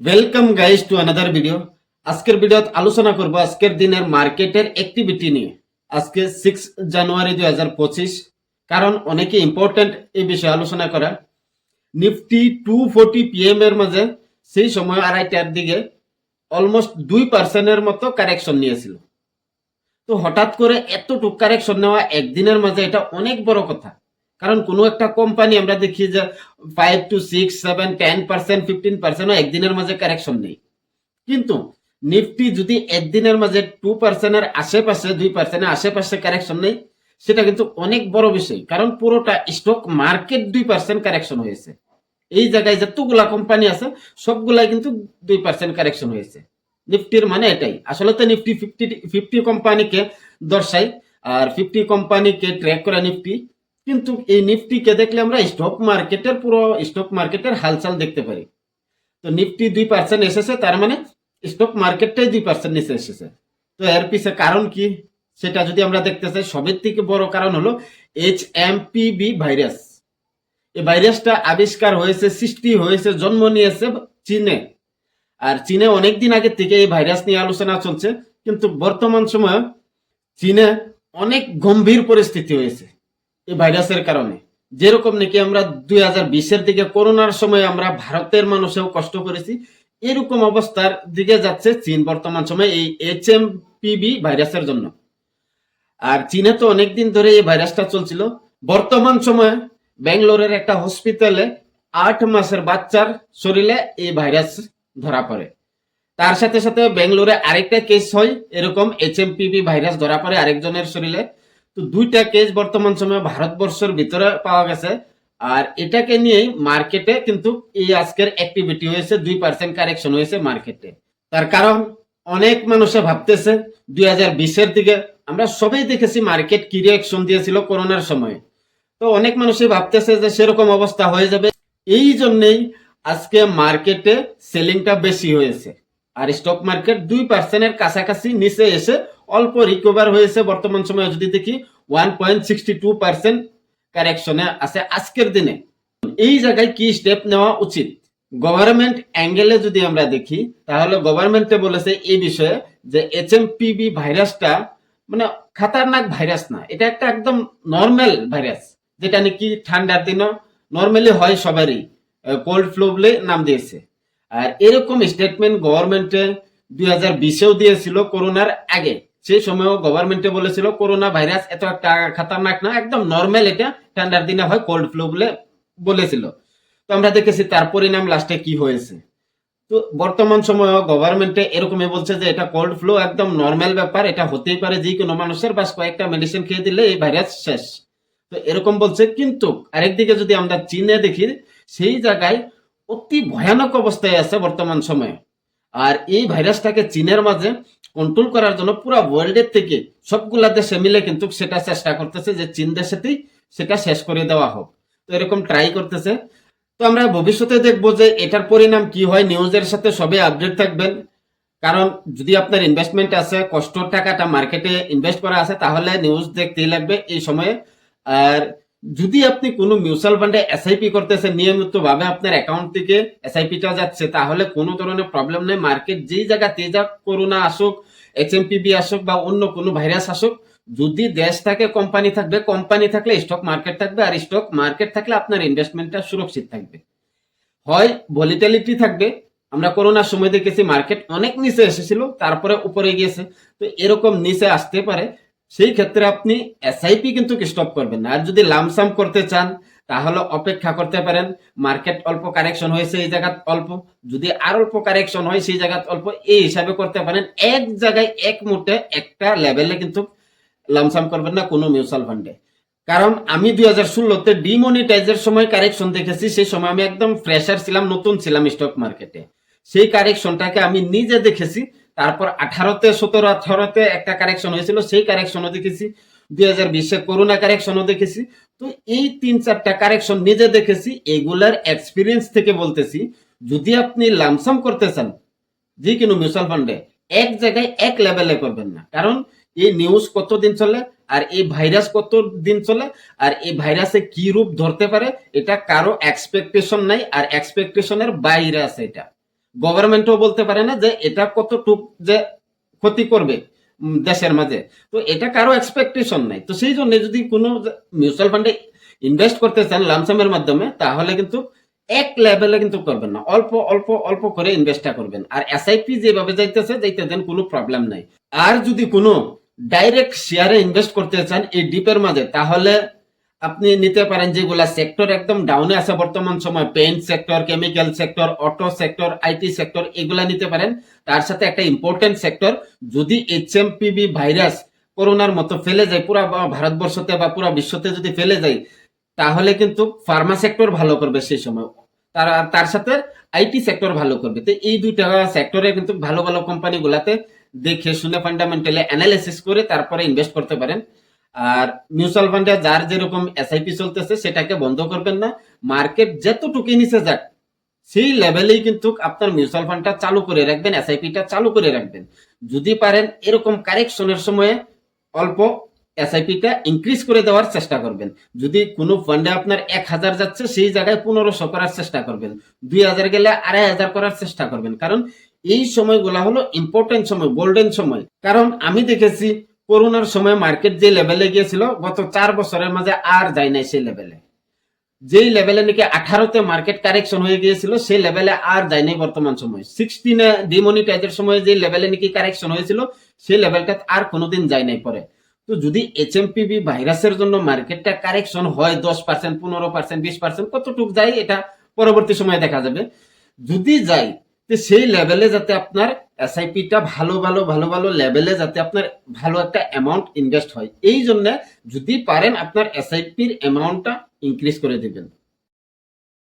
Welcome guys to another video আজকের ভিডিওত আলোচনা করব আজকের দিনের মার্কেটের অ্যাক্টিভিটি নিয়ে। আজকে সিক্স জানুয়ারি দুই হাজার পঁচিশ। কারণ অনেকে ইম্পর্টেন্ট এই বিষয়ে আলোচনা করা। নিফটি টু ফোর্টি পিএম এর মাঝে সেই সময় আড়াইটার দিকে অলমোস্ট দুই পার্সেন্টের মতো কারেকশন নিয়েছিল। তো হঠাৎ করে এতটুক কারেকশন নেওয়া একদিনের মাঝে এটা অনেক বড় কথা। কারণ কোনো একটা কোম্পানি আমরা দেখি যে five to six seven ten percent fifteen পার্সেন্টও একদিনের মাঝে কারেকশন নেই। কিন্তু নিফটি যদি একদিনের মাঝে টু পার্সেন্টের আশেপাশে, দুই পার্সেন্টের আশেপাশে কারেকশন নেই, সেটা কিন্তু অনেক বড় বিষয়। কারণ পুরোটা স্টক মার্কেট দুই পার্সেন্ট কারেকশন হয়েছে। এই জায়গায় যতগুলা কোম্পানি আছে, সবগুলাই কিন্তু দুই পার্সেন্ট কারেকশন হয়েছে। নিফটির মানে এটাই। আসলে তো নিফটি ফিফটি ফিফটি কোম্পানিকে দর্শায়, আর ফিফটি কোম্পানিকে ট্র্যাক করে নিফটি। কিন্তু এই নিফটিকে দেখলে আমরা স্টক মার্কেটের পুরো স্টক মার্কেটের হালচাল দেখতে পারি। তো নিফটি দুই পার্সেন্ট এসেছে, তার মানে স্টক মার্কেটটাই দুই পার্সেন্ট নিচে এসেছে। তো এর পিছে কারণ কি? সেটা যদি আমরা দেখতে চাই, সবের থেকে বড় কারণ হলো এইচ এম বি ভাইরাস এই ভাইরাসটা আবিষ্কার হয়েছে, সৃষ্টি হয়েছে, জন্ম নিয়েছে চীনে। আর চীনে অনেকদিন আগে থেকে এই ভাইরাস নিয়ে আলোচনা চলছে, কিন্তু বর্তমান সময়ে চীনে অনেক গম্ভীর পরিস্থিতি হয়েছে। এই ভাইরাসের কারণে। যেরকম নাকি আমরা দুই হাজার বিশের দিকে করোনার সময় আমরা ভারতের মানুষেও কষ্ট করেছি, এরকম অবস্থার দিকে যাচ্ছে চীন বর্তমান সময়ে এই এইচ এম পিবি ভাইরাসের জন্য। আর চীনে তো অনেকদিন ধরে এই ভাইরাসটা চলছিল। বর্তমান সময়ে ব্যাঙ্গালোরের একটা হসপিটালে আট মাসের বাচ্চার শরীরে এই ভাইরাস ধরা পড়ে। তার সাথে সাথে ব্যাঙ্গালোরে আরেকটা কেস হয়, এরকম এইচ এম পিবি ভাইরাস ধরা পড়ে আরেকজনের শরীরে। তো দুইটা কেস বর্তমান সময়ে ভারতবর্ষের ভিতরে পাওয়া গেছে। আর এটাকে নিয়েই মার্কেটে কিন্তু এই আজকের অ্যাক্টিভিটি হয়েছে, দুই পার্সেন্ট কারেকশন হয়েছে মার্কেটে তার কারণ, অনেক মানুষে ভাবতেছে, দুই হাজার বিশের দিকে আমরা সবাই দেখেছি মার্কেট কি রিয়াকশন দিয়েছিল করোনার সময়। তো অনেক মানুষই ভাবতেছে যে সেরকম অবস্থা হয়ে যাবে। এই জন্যেই আজকে মার্কেটে সেলিংটা বেশি হয়েছে। আর স্টক মার্কেট দুই পার্সেন্টের কাছাকাছি নিচে এসে অল্প রিকভার হয়েছে বর্তমান সময়ে যদি দেখি। One point sixty two percent কারেকশনে আছে আজকের দিনে। এই জায়গায় কি স্টেপ নেওয়া উচিত? গভর্নমেন্ট অ্যাঙ্গেলে যদি আমরা দেখি, তাহলে গভর্নমেন্টে বলেছে এই বিষয়ে যে এইচ এম ভাইরাসটা মানে খাতারনাক ভাইরাস না, এটা একটা একদম নর্মাল ভাইরাস, যেটা নাকি ঠান্ডার দিনও নর্মালি হয় সবারই কোল্ড ফ্লু বলে নাম দিয়েছে। আর এরকম স্টেটমেন্ট গভর্নমেন্টে দুই হাজার বিশেও দিয়েছিল করোনার আগে। সেই সময়ও গভর্নমেন্টে বলেছিল করোনা ভাইরাস এত একটা খাতারনাক না, একদম নর্মাল এটা, ঠান্ডার দিনে হয় কোল্ড ফ্লু বলে বলেছিল। তো আমরা দেখেছি তার পরিণাম লাস্টে কি হয়েছে। তো বর্তমান সময়ে গভর্নমেন্টে এরকমই বলছে যে এটা কোল্ড ফ্লু একদম নর্মাল ব্যাপার, এটা হতেই পারে যে কোনো মানুষের, বাস কয়েকটা মেডিসিন খেয়ে দিলে এই ভাইরাস শেষ। তো এরকম বলছে, কিন্তু আরেকদিকে যদি আমরা চীনে দেখি, সেই জায়গায় অতি ভয়ানক অবস্থায় আছে বর্তমান সময়ে। আর এই ভাইরাসটাকে চীনের মাঝে কন্ট্রোল করার জন্য পুরো ওয়ার্ল্ডের থেকে সবগুলা দেশে মিলে কিন্তু সেটা চেষ্টা করতেছে যে চীন দেশেতেই সেটা শেষ করে দেওয়া হোক। তো এরকম ট্রাই করতেছে। তো আমরা ভবিষ্যতে দেখব যে এটার পরিণাম কি হয়। নিউজের সাথে সবে আপডেট থাকবেন। কারণ যদি আপনার ইনভেস্টমেন্ট আছে কষ্টর টাকাটা মার্কেটে ইনভেস্ট করা আছে, তাহলে নিউজ দেখতেই লাগবে এই সময়ে। আর যদি আপনি কোনো মিউচুয়াল ফান্ডে এসআইপি করতেছেন নিয়মিত ভাবে আপনার অ্যাকাউন্ট থেকে এসআইপিটা যাচ্ছে, তাহলে কোনো ধরনের প্রবলেম নেই। মার্কেট যেই জায়গাতে যা করোনা আসুক এইচএমপিবি আসুক বা অন্য কোনো ভাইরাস আসুক, যদি দেশ থাকে কোম্পানি থাকবে কোম্পানি থাকলে স্টক মার্কেট থাকবে আর স্টক মার্কেট থাকলে আপনার ইনভেস্টমেন্টটা সুরক্ষিত থাকবে। হয় ভলিটালিটি থাকবে, আমরা করোনার সময় দেখেছি মার্কেট অনেক নিচে এসেছিল, তারপরে উপরে গিয়েছে। তো এরকম নিচে আসতে পারে সেই ক্ষেত্রে আপনি এসআইপি কিন্তু স্টপ করবেন আর যদি লামসাম করতে চান, তাহলে অপেক্ষা করতে পারেন। মার্কেট অল্প কারেকশন হয়েছে এই জায়গাত অল্প। যদি আর অল্প কারেকশন হয়, সেই জায়গাত অল্প। এই হিসাবে করতে পারেন। এক জায়গায় এক মুঠে একটা লেভেলে কিন্তু লামসাম করবেন না কোনো মিউচুয়াল ফান্ডে কারণ আমি দুই হাজার ষোলোতে ডিমনিটাইজের সময় কারেকশন দেখেছি। সেই সময় আমি একদম ফ্রেশার ছিলাম, নতুন ছিলাম স্টক মার্কেটে সেই কারেকশনটাকে আমি নিজে দেখেছি। তারপর আঠারোতে, সতেরো, আঠারোতে একটা কারেকশন হয়েছিল, সেই কারেকশনও দেখেছি। দুই হাজার বিশে করোনা কারেকশনও দেখেছি। তো এই তিন চারটা কারেকশন নিজে দেখেছি, এগুলার এক্সপিরিয়েন্স থেকে বলতেছি, যদি আপনি লামসাম করতে চান, যে কোনো মিউচুয়াল ফান্ডে এক জায়গায় এক লেভেলে করবেন না। কারণ এই নিউজ কতদিন চলে, আর এই ভাইরাস কত দিন চলে, আর এই ভাইরাসে কি রূপ ধরতে পারে, এটা কারও এক্সপেকটেশন নাই, আর এক্সপেকটেশনের বাইরে আছে এটা। গভর্নমেন্টও বলতে পারে না যে এটা কতটুক যে ক্ষতি করবে দেশের মাঝে। তো এটা কারও এক্সপেকটেশন নাই। তো সেই জন্য যদি কোনো মিউচুয়াল ফান্ডে ইনভেস্ট করতে চান লামসামের মাধ্যমে, তাহলে কিন্তু এক লেভেলে কিন্তু করবেন না। অল্প অল্প অল্প করে ইনভেস্টটা করবেন। আর এসআইপি যেভাবে যাইতেছে, যাইতে দেন কোনো প্রবলেম নাই। আর যদি কোনো ডাইরেক্ট শেয়ারে ইনভেস্ট করতে চান এই ডিপের মাঝে, তাহলে আপনি নিতে পারেন যেগুলা সেক্টর একদম ডাউনে আছে বর্তমান সময় paint sector chemical sector auto sector IT sector এগুলা নিতে পারেন। তার সাথে একটা ইম্পর্টেন্ট সেক্টর যদি H M P V virus করোনার মতো ফেলে যায়, পুরা ভারতবর্ষতে বা পুরা বিশ্বতে যদি ফেলে যায়, তাহলে কিন্তু ফার্মা সেক্টর ভালো করবে সেই সময়। তার তার সাথে আইটি সেক্টর ভালো করবে। তো এই দুইটা সেক্টরে কিন্তু ভালো ভালো কোম্পানি গুলাতে দেখে শুনে ফান্ডামেন্টালি অ্যানালাইসিস করে তারপরে ইনভেস্ট করতে পারেন। আর মিউচুয়াল ফান্ডে যার যেরকম এসআইপি চলতেছে, সেটাকে বন্ধ করবেন না। মার্কেট যতটুকু নিচে যাক, সেই লেভেলেই কিন্তু আপনার মিউচুয়াল ফান্ডটা চালু করে রাখবেন এসআইপিটা চালু করে রাখবেন। যদি পারেন এরকম কারেকশনের সময়ে অল্প এসআইপিটা ইনক্রিজ করে দেওয়ার চেষ্টা করবেন। যদি কোনো ফান্ডে আপনার এক হাজার যাচ্ছে, সেই জায়গায় পনেরোশো করার চেষ্টা করবেন। দুই হাজার গেলে আড়াই হাজার করার চেষ্টা করবেন। কারণ এই সময়গুলা হলো ইম্পর্টেন্ট সময় গোল্ডেন সময়। কারণ আমি দেখেছি করোনার সময় মার্কেট যে লেভেলে গিয়েছিল, গত চার বছরের মাঝে আর যায় নাই সেই লেভেলে যেই লেভেলে নাকি আঠারোতে মার্কেট কারেকশন হয়ে গিয়েছিল, সেই লেভেলে আর যায় নাই বর্তমান সময়। সিক্সটিনে ডিমনিটাইজের সময় যে লেভেলে নাকি কারেকশন হয়েছিল, সেই লেভেলটা আর কোনোদিন যায় নাই পরে। তো যদি এইচ ভাইরাসের জন্য মার্কেটটা কারেকশন হয়, দশ পার্সেন্ট পনেরো পার্সেন্ট বিশ পার্সেন্ট কতটুকু যায়, এটা পরবর্তী সময়ে দেখা যাবে। যদি যায়, তো সেই লেভেলে যাতে আপনার এসআইপিটা ভালো ভালো ভালো ভালো লেভেলে যাতে আপনার ভালো একটা অ্যামাউন্ট ইনভেস্ট হয়। এই জন্য যদি পারেন আপনার এসআইপির অ্যামাউন্টটা ইনক্রিজ করে দিবেন।